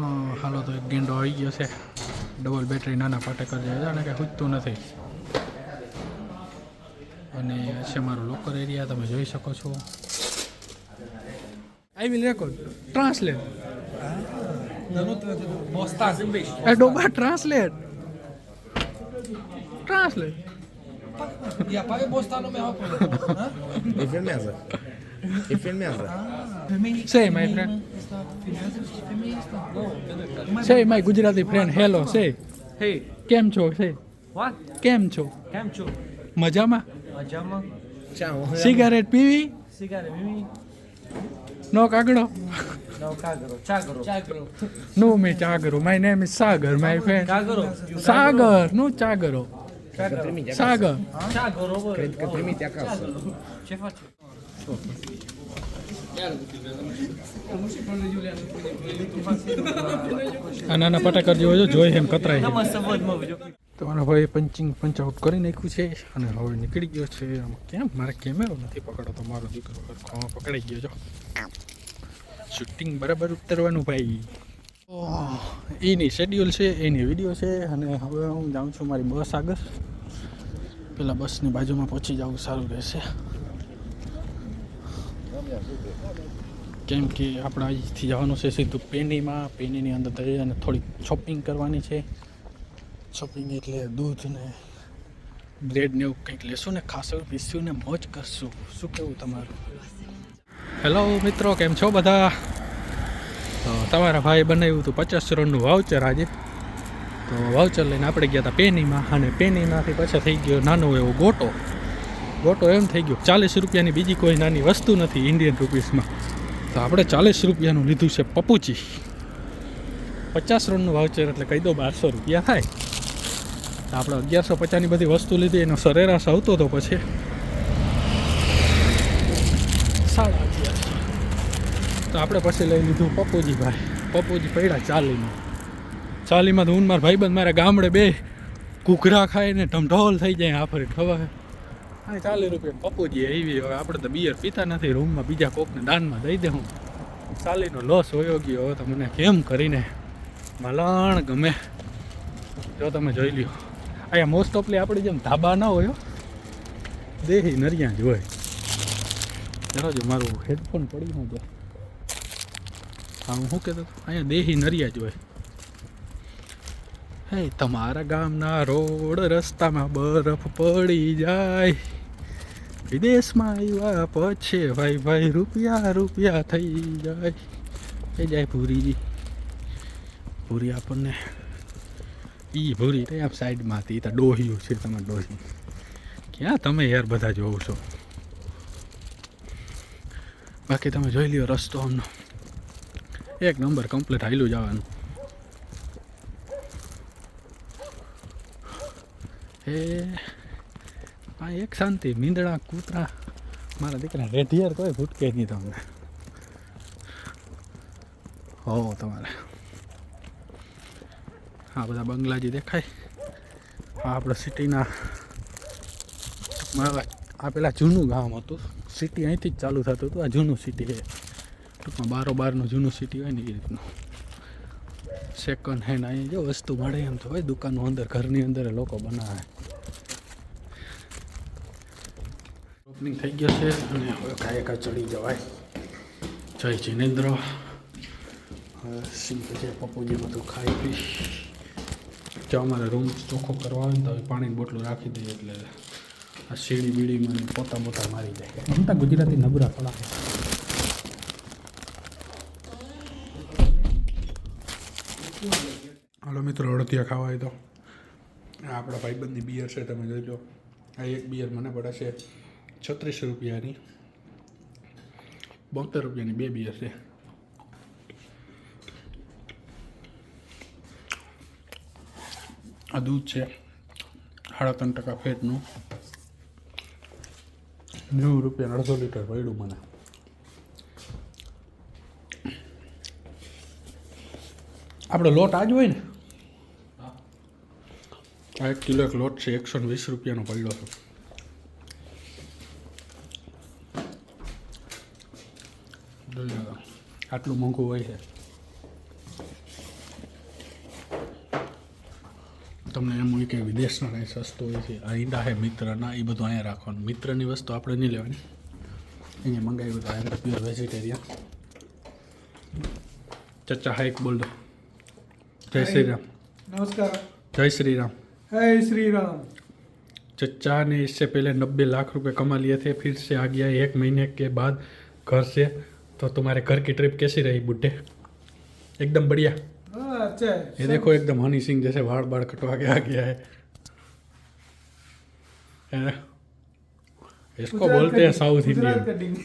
હા હાલો તો એક ગેંડો આવી ગયો છે. ડબલ બેટરી નાના પાટેકર જે છે કે ખૂજતું નથી. અને છે મારો લોકર એરિયા તમે જોઈ શકો છો. I will record translate A ડોબા translate translate. E filmează. Say, my friend. Say my Gujarati friend hello say Hey, કેમ છો સે what? કેમ છો કેમ છો મજામાં મજામાં ચાઓ સિગારેટ પીવી સિગારેટ પીવી નો કાગડો નો કાગરો ચા કરો ચા કરો નો મે ચાગરો my name is Sagar my friend કા કરો સાગર નો ચાગરો Trimite a સાગર ચા કરો Acredito que trimite a calça. Ce face? આ નાના પટાકર જેવો જો જોઈ એમ કતરાય video. તમારો ભાઈ પંચિંગ પંચ આઉટ કરી નાખ્યું છે અને હવે નીકળી ગયો છે. કેમ? મારે કેમેરો નથી પકડો તો મારો દીકરો હરખો પકડાઈ ગયો છો. શૂટિંગ બરાબર ઉતરવાનું ભાઈ. એની શેડ્યુલ છે એની વીડિયો છે અને હવે હું જાઉં છું મારી બસ આગળ. પેલા બસની બાજુમાં પહોંચી જવું સારું રહેશે. કેમ કે આપણે અહીંથી જવાનું છે સીધું પેનીમાં. પેનીની અંદર જઈ અને થોડીક શોપિંગ કરવાની છે. શોપિંગ એટલે દૂધ ને બ્રેડ ને એવું કંઈક લેશું ને ખાસું પીશું ને મોજ કરશું. શું કેવું તમારું? હેલો મિત્રો, કેમ છો બધા? તો તમારા ભાઈ બનાવ્યું હતું પચાસ રનનું વાઉચર આજે. તો વાઉચર લઈને આપણે ગયા હતા પેનીમાં અને પેનીમાંથી પાછા થઈ ગયો નાનો એવો ગોટો. ગોટો એમ થઈ ગયો. ચાલીસ રૂપિયાની બીજી કોઈ નાની વસ્તુ નથી ઇન્ડિયન રૂપીસમાં તો આપણે ચાલીસ રૂપિયાનું લીધું છે પપુચી. પચાસ રોડનું વાઉચર એટલે કહી દો બારસો રૂપિયા થાય. તો આપણે અગિયારસો પચાસની બધી વસ્તુ લીધી, એનો સરેરાશ આવતો હતો પછી સાડા અગિયારસો. તો આપણે પછી લઈ લીધું પપુજી ભાઈ. પપ્પુજી પડ્યા ચાલીમાં. ચાલીમાં તો હું મારા ભાઈબંધ મારા ગામડે બે ઘૂઘરા ખાઈને ઢમઢોલ થઈ જાય આફરી ખબર? ચાલીસ રૂપિયા પપ્પુજી એવી હવે આપણે તો બિયર પીતા નથી, રૂમમાં બીજા કોકને દાનમાં દઈ દઉં ચાલીનો લોસ હોયો ગયો, હવે મને કેમ કરીને મલાણ ગમે. જો તમે જોઈ લ્યો. અહીંયા મોસ્ટ ઓફલી આપણી જેમ ધાબા ના હોય દેહી નરિયા જ હોય. જરા જો મારું હેડફોન પડી ન જાય. હા, હું શું કહેતો અહીંયા દેહી નરિયા જ હોય. હે, તમારા ગામના રોડ રસ્તામાં બરફ પડી જાય. વિદેશમાં આવ્યા પછી ભાઈ ભાઈ રૂપિયા રૂપિયા થઈ જાય. થઈ જાય પૂરી પૂરી આપણને એ ભૂરી રે આપ સાઈડમાંથી હતી તો ડોહ્યું છે તમે ડોહી. ક્યાં તમે યાર બધા જોવો છો? બાકી તમે જોઈ લ્યો રસ્તો આમનો એક નંબર કમ્પ્લીટ હાઈલું જવાનું. એ આ એક શાંતિ, મીંદડા, કૂતરા. મારા દીકરા રેઢિયાર કોઈ ભૂટકે નહીં તમને. હો તમારે. આ બધા બંગલાજી દેખાય. આ આપણે સિટીના આ પેલા જૂનું ગામ હતું. સિટી અહીંથી જ ચાલુ થતું હતું. આ જૂનું સિટી છે. ટૂંકમાં બારો બારનું જૂનું સિટી હોય ને એ રીતનું. સેકન્ડ હેન્ડ અહીં જો વસ્તુ મળે એમ તો હોય દુકાનો અંદર, ઘરની અંદર લોકો બનાવે. ઓપનિંગ થઈ ગયો છે અને હવે કાંઈ ચડી જવાય. જય જિનેન્દ્ર. સિંહ છે પપ્પુજી બધું ખાઈ પી. જો અમારે રૂમ ચોખ્ખો કરવા આવે ને તો પાણીની બોટલો રાખી દઈએ એટલે આ સીડી બીડીમાં મને પોતા પોતા મારી જાય. અમતા ગુજરાતી નબરા પડા હાલો મિત્રો, અડતિયા ખાવા તો આપણા ભાઈબંધની બિયર છે, તમે જોઈ લો. આ એક બિયર મને પડે છે છત્રીસ રૂપિયાની. બોતેર રૂપિયાની બે બિયર છે. આ દૂધ છે. સાડા ત્રણ ટકા ફેટનું. નેવું રૂપિયા અડધો લીટર પડ્યું મને. આપણો લોટ આજ હોય ને? આ એક કિલો એક લોટ છે એકસો ને વીસ રૂપિયાનો પડ્યો છે. આટલું મોંઘું હોય છે. તમને એમ હોય કે વિદેશના કંઈ સસ્તું હોય છે ઈંડા છે મિત્રના એ બધું અહીંયા રાખવાનું. મિત્રની વસ્તુ આપણે નહીં લેવાની. અહીંયા મંગાવ્યું હતું અહીંયા પ્યોર વેજીટેરિયન ચચ્ચા હાઈક બોલ જય શ્રી રામ નમસ્કાર. જય શ્રી રામ જય શ્રી રામ चचा ने इससे पहले नब्बे लाख रुपए कमा लिए थे फिर से आ એક મહિને કે બાદ ઘર घर तो तुम्हारे घर की ट्रिप कैसी रही बुढ़े? एकदम बढ़िया। हाँ, अच्छा ये देखो एकदम हनी सिंह जैसे बाढ़ बाड़ कटवा के आ गया है। है? इसको बोलते हैं साउथ इंडियन।